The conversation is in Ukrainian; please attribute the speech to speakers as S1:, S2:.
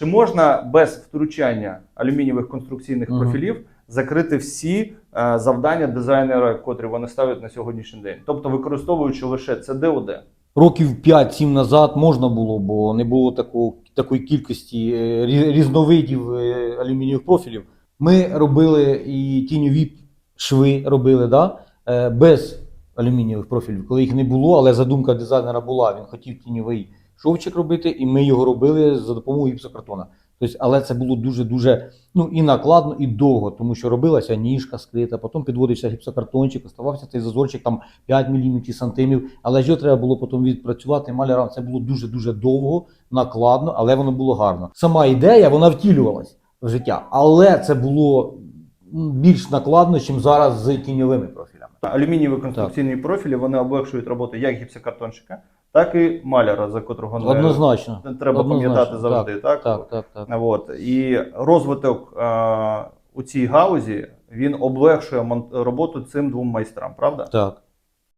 S1: Чи можна без втручання алюмінієвих конструкційних
S2: Мгм.
S1: профілів закрити всі е, завдання дизайнера, котрі вони ставлять на сьогоднішній день? Тобто використовуючи лише CDOD?
S2: Років 5-7 назад можна було, бо не було такого, такої кількості е, різновидів е, алюмінієвих профілів. Ми робили і тіньові шви робили да? е, без алюмінієвих профілів, коли їх не було, але задумка дизайнера була. Він хотів тіньовий шовчик робити, і ми його робили за допомогою гіпсокартона. Тобто, але це було дуже-дуже ну, і накладно, і довго, тому що робилася ніжка скрита, потім підводився гіпсокартончик, оставався цей зазорчик там 5 мм сантимів, але його треба було потім відпрацювати малярам. Це було дуже-дуже довго, накладно, але воно було гарно. Сама ідея вона втілювалась в життя, але це було більш накладно, ніж зараз з тіньовими профілями.
S1: Алюмінієві конструкційні профілі вони облегшують роботу як гіпсокартонщика, так і маляра, за котрого не-
S2: Однозначно.
S1: треба
S2: Однозначно,
S1: пам'ятати завжди. Так,
S2: Так, так, так.
S1: От. І розвиток е, у цій гаузі він облегшує роботу цим двом майстрам, правда?
S2: Так.